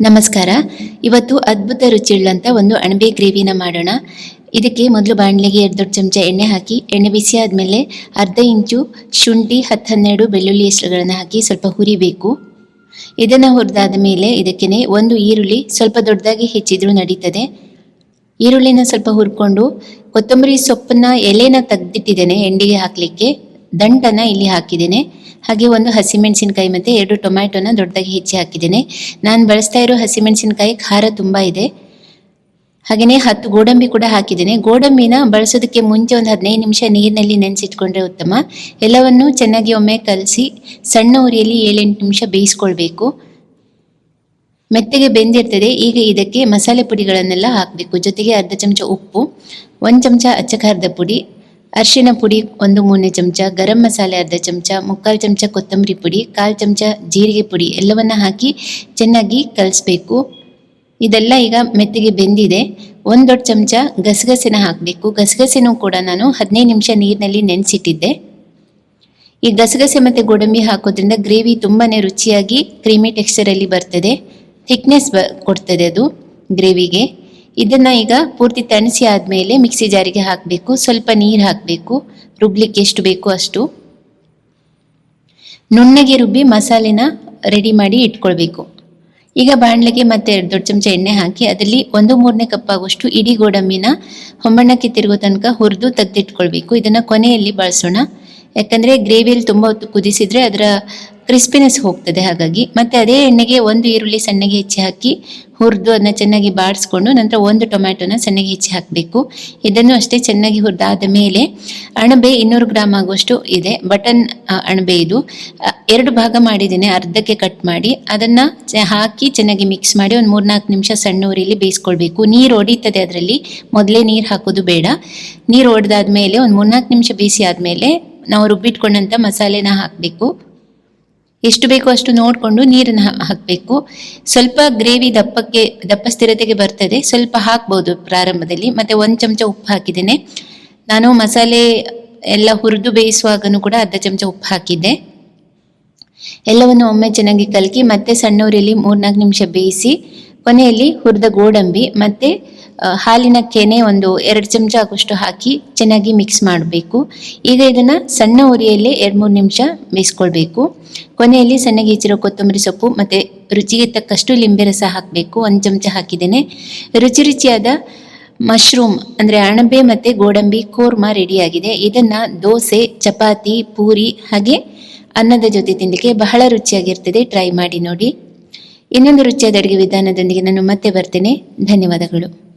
ನಮಸ್ಕಾರ. ಇವತ್ತು ಅದ್ಭುತ ರುಚಿಯುಳ್ಳಂಥ ಒಂದು ಅಣಬೆ ಗ್ರೇವಿನ ಮಾಡೋಣ. ಇದಕ್ಕೆ ಮೊದಲು ಬಾಣಲೆಗೆ ಎರಡು ದೊಡ್ಡ ಚಮಚ ಎಣ್ಣೆ ಹಾಕಿ, ಎಣ್ಣೆ ಬಿಸಿ ಆದಮೇಲೆ ಅರ್ಧ ಇಂಚು ಶುಂಠಿ, ಹತ್ತು ಹನ್ನೆರಡು ಬೆಳ್ಳುಳ್ಳಿ ಹೆಸರುಗಳನ್ನು ಹಾಕಿ ಸ್ವಲ್ಪ ಹುರಿಬೇಕು. ಇದನ್ನು ಹುರಿದಾದ ಮೇಲೆ ಇದಕ್ಕೆ ಒಂದು ಈರುಳ್ಳಿ ಸ್ವಲ್ಪ ದೊಡ್ಡದಾಗಿ ಹೆಚ್ಚಿದರೂ ನಡೀತದೆ. ಈರುಳ್ಳಿನ ಸ್ವಲ್ಪ ಹುರ್ಕೊಂಡು ಕೊತ್ತಂಬರಿ ಸೊಪ್ಪನ್ನ ಎಲೆನ ತೆಗೆದಿಟ್ಟಿದ್ದೇನೆ ಎಂಡಿಗೆ ಹಾಕಲಿಕ್ಕೆ. ದಂಟನ್ನು ಇಲ್ಲಿ ಹಾಕಿದ್ದೇನೆ. ಹಾಗೆ ಒಂದು ಹಸಿಮೆಣಸಿನಕಾಯಿ ಮತ್ತು ಎರಡು ಟೊಮ್ಯಾಟೋನ ದೊಡ್ಡದಾಗಿ ಹೆಚ್ಚಿ ಹಾಕಿದ್ದೇನೆ. ನಾನು ಬಳಸ್ತಾ ಇರೋ ಹಸಿಮೆಣಸಿನಕಾಯಿ ಖಾರ ತುಂಬ ಇದೆ. ಹಾಗೆಯೇ ಹತ್ತು ಗೋಡಂಬಿ ಕೂಡ ಹಾಕಿದ್ದೇನೆ. ಗೋಡಂಬಿನ ಬಳಸೋದಕ್ಕೆ ಮುಂಚೆ ಒಂದು ಹದಿನೈದು ನಿಮಿಷ ನೀರಿನಲ್ಲಿ ನೆನೆಸಿಟ್ಕೊಂಡ್ರೆ ಉತ್ತಮ. ಎಲ್ಲವನ್ನು ಚೆನ್ನಾಗಿ ಒಮ್ಮೆ ಕಲಸಿ ಸಣ್ಣ ಉರಿಯಲ್ಲಿ ಏಳೆಂಟು ನಿಮಿಷ ಬೇಯಿಸ್ಕೊಳ್ಬೇಕು. ಮೆತ್ತಗೆ ಬೆಂದಿರ್ತದೆ. ಈಗ ಇದಕ್ಕೆ ಮಸಾಲೆ ಪುಡಿಗಳನ್ನೆಲ್ಲ ಹಾಕಬೇಕು. ಜೊತೆಗೆ ಅರ್ಧ ಚಮಚ ಉಪ್ಪು, ಒಂದು ಚಮಚ ಅಚ್ಚ ಖಾರದ ಪುಡಿ ಅರಿಶಿನ ಪುಡಿ ಒಂದು ಮೂರನೇ ಚಮಚ, ಗರಂ ಮಸಾಲೆ ಅರ್ಧ ಚಮಚ, ಮುಕ್ಕಾಲು ಚಮಚ ಕೊತ್ತಂಬರಿ ಪುಡಿ, ಕಾಲು ಚಮಚ ಜೀರಿಗೆ ಪುಡಿ ಎಲ್ಲವನ್ನ ಹಾಕಿ ಚೆನ್ನಾಗಿ ಕಲಿಸ್ಬೇಕು. ಇದೆಲ್ಲ ಈಗ ಮೆತ್ತಗೆ ಬೆಂದಿದೆ. ಒಂದು ದೊಡ್ಡ ಚಮಚ ಗಸಗಸೆನ ಹಾಕಬೇಕು. ಗಸಗಸೆನೂ ಕೂಡ ನಾನು ಹದಿನೈದು ನಿಮಿಷ ನೀರಿನಲ್ಲಿ ನೆನೆಸಿಟ್ಟಿದ್ದೆ. ಈ ಗಸಗಸೆ ಮತ್ತು ಗೋಡಂಬಿ ಹಾಕೋದ್ರಿಂದ ಗ್ರೇವಿ ತುಂಬಾ ರುಚಿಯಾಗಿ, ಕ್ರೀಮಿ ಟೆಕ್ಸ್ಚರಲ್ಲಿ ಬರ್ತದೆ. ಥಿಕ್ನೆಸ್ ಬ, ಕೊಡ್ತದೆ ಅದು ಗ್ರೇವಿಗೆ. ಇದನ್ನ ಈಗ ಪೂರ್ತಿ ತಣಿಸಿ ಆದಮೇಲೆ ಮಿಕ್ಸಿ ಜಾರಿಗೆ ಹಾಕಬೇಕು. ಸ್ವಲ್ಪ ನೀರು ಹಾಕಬೇಕು. ರುಬ್ಲಿಕ್ಕೆ ಎಷ್ಟು ಬೇಕು ಅಷ್ಟು. ನುಣ್ಣಗೆ ರುಬ್ಬಿ ಮಸಾಲೆನ ರೆಡಿ ಮಾಡಿ ಇಟ್ಕೊಳ್ಬೇಕು. ಈಗ ಬಾಣಲೆಗೆ ಮತ್ತೆ ಎರಡು ದೊಡ್ಡ ಚಮಚ ಎಣ್ಣೆ ಹಾಕಿ ಅದರಲ್ಲಿ ಒಂದು ಮೂರನೇ ಕಪ್ ಆಗುವಷ್ಟು ಇಡೀ ಗೋಡಂಬಿನ ಹೊಂಬಣ್ಣಕ್ಕೆ ತಿರುಗೋ ತನಕ ಹುರಿದು ತೆಗೆದಿಟ್ಕೊಳ್ಬೇಕು. ಇದನ್ನ ಕೊನೆಯಲ್ಲಿ ಬಳಸೋಣ. ಯಾಕಂದ್ರೆ ಗ್ರೇವಿಯಲ್ಲಿ ತುಂಬ ಹೊತ್ತು ಕುದಿಸಿದ್ರೆ ಅದರ ಕ್ರಿಸ್ಪಿನೆಸ್ ಹೋಗ್ತದೆ, ಹಾಗಾಗಿ. ಮತ್ತೆ ಅದೇ ಎಣ್ಣೆಗೆ ಒಂದು ಈರುಳ್ಳಿ ಸಣ್ಣಗೆ ಹೆಚ್ಚಿ ಹಾಕಿ, ಹುರಿದು ಅದನ್ನ ಚೆನ್ನಾಗಿ ಬಾಡಿಸ್ಕೊಂಡು ನಂತರ ಒಂದು ಟೊಮ್ಯಾಟೊನ ಸಣ್ಣಗೆ ಹೆಚ್ಚಿ ಹಾಕಬೇಕು. ಇದನ್ನು ಅಷ್ಟೇ ಚೆನ್ನಾಗಿ ಹುರಿದಾದ ಮೇಲೆ ಅಣಬೆ ಇನ್ನೂರು ಗ್ರಾಮ್ ಆಗುವಷ್ಟು ಇದೆ. ಬಟನ್ ಅಣಬೆ ಇದು. ಎರಡು ಭಾಗ ಮಾಡಿದ್ದೀನಿ, ಅರ್ಧಕ್ಕೆ ಕಟ್ ಮಾಡಿ. ಅದನ್ನ ಹಾಕಿ ಚೆನ್ನಾಗಿ ಮಿಕ್ಸ್ ಮಾಡಿ ಒಂದು ಮೂರ್ನಾಲ್ಕು ನಿಮಿಷ ಸಣ್ಣ ಊರಿಲಿ ಬೇಯಿಸ್ಕೊಳ್ಬೇಕು. ನೀರು ಒಡೀತದೆ ಅದರಲ್ಲಿ. ಮೊದಲೇ ನೀರು ಹಾಕೋದು ಬೇಡ. ನೀರು ಒಡೆದಾದ್ಮೇಲೆ ಒಂದು ಮೂರ್ನಾಲ್ಕು ನಿಮಿಷ ಬೇಯಿಸಿ ಆದಮೇಲೆ ನಾವು ರುಬ್ಬಿಟ್ಕೊಂಡಂಥ ಮಸಾಲೆನ ಹಾಕಬೇಕು. ಎಷ್ಟು ಬೇಕೋ ಅಷ್ಟು ನೋಡಿಕೊಂಡು ನೀರನ್ನು ಹಾಕಬೇಕು. ಸ್ವಲ್ಪ ಗ್ರೇವಿ ದಪ್ಪಕ್ಕೆ, ದಪ್ಪ ಸ್ಥಿರತೆಗೆ ಬರ್ತದೆ. ಸ್ವಲ್ಪ ಹಾಕ್ಬೋದು ಪ್ರಾರಂಭದಲ್ಲಿ. ಮತ್ತೆ ಒಂದು ಚಮಚ ಉಪ್ಪು ಹಾಕಿದ್ದೇನೆ. ನಾನು ಮಸಾಲೆ ಎಲ್ಲ ಹುರಿದು ಬೇಯಿಸುವಾಗನೂ ಕೂಡ ಅರ್ಧ ಚಮಚ ಉಪ್ಪು ಹಾಕಿದ್ದೆ. ಎಲ್ಲವನ್ನು ಒಮ್ಮೆ ಚೆನ್ನಾಗಿ ಕಲಕಿ ಮತ್ತೆ ಸಣ್ಣ ಉರಿಯಲ್ಲಿ ಮೂರ್ನಾಲ್ಕು ನಿಮಿಷ ಬೇಯಿಸಿ ಕೊನೆಯಲ್ಲಿ ಹುರಿದ ಗೋಡಂಬಿ ಮತ್ತೆ ಹಾಲಿನ ಕೆನೆ ಒಂದು ಎರಡು ಚಮಚ ಆಗುವಷ್ಟು ಹಾಕಿ ಚೆನ್ನಾಗಿ ಮಿಕ್ಸ್ ಮಾಡಬೇಕು. ಈಗ ಇದನ್ನ ಸಣ್ಣ ಉರಿಯಲ್ಲೇ ಎರಡು ಮೂರು ನಿಮಿಷ ಬೇಯಿಸ್ಕೊಳ್ಬೇಕು. ಕೊನೆಯಲ್ಲಿ ಸಣ್ಣಗೆ ಹೆಚ್ಚಿರೋ ಕೊತ್ತಂಬರಿ ಸೊಪ್ಪು ಮತ್ತೆ ರುಚಿಗೆ ತಕ್ಕಷ್ಟು ಲಿಂಬೆ ರಸ ಹಾಕಬೇಕು. ಒಂದು ಚಮಚ ಹಾಕಿದ್ದೇನೆ. ರುಚಿ ರುಚಿಯಾದ ಮಶ್ರೂಮ್ ಅಂದ್ರೆ ಅಣಬೆ ಮತ್ತೆ ಗೋಡಂಬಿ ಕೋರ್ಮಾ ರೆಡಿಯಾಗಿದೆ ಇದನ್ನ ದೋಸೆ, ಚಪಾತಿ, ಪೂರಿ ಹಾಗೆ ಅನ್ನದ ಜೊತೆ ತಿನ್ನಲಿಕ್ಕೆ ಬಹಳ ರುಚಿಯಾಗಿರ್ತದೆ. ಟ್ರೈ ಮಾಡಿ ನೋಡಿ. ಇನ್ನೊಂದು ರುಚಿಯಾದ ಅಡುಗೆ ವಿಧಾನದೊಂದಿಗೆ ನಾನು ಮತ್ತೆ ಬರ್ತೇನೆ. ಧನ್ಯವಾದಗಳು.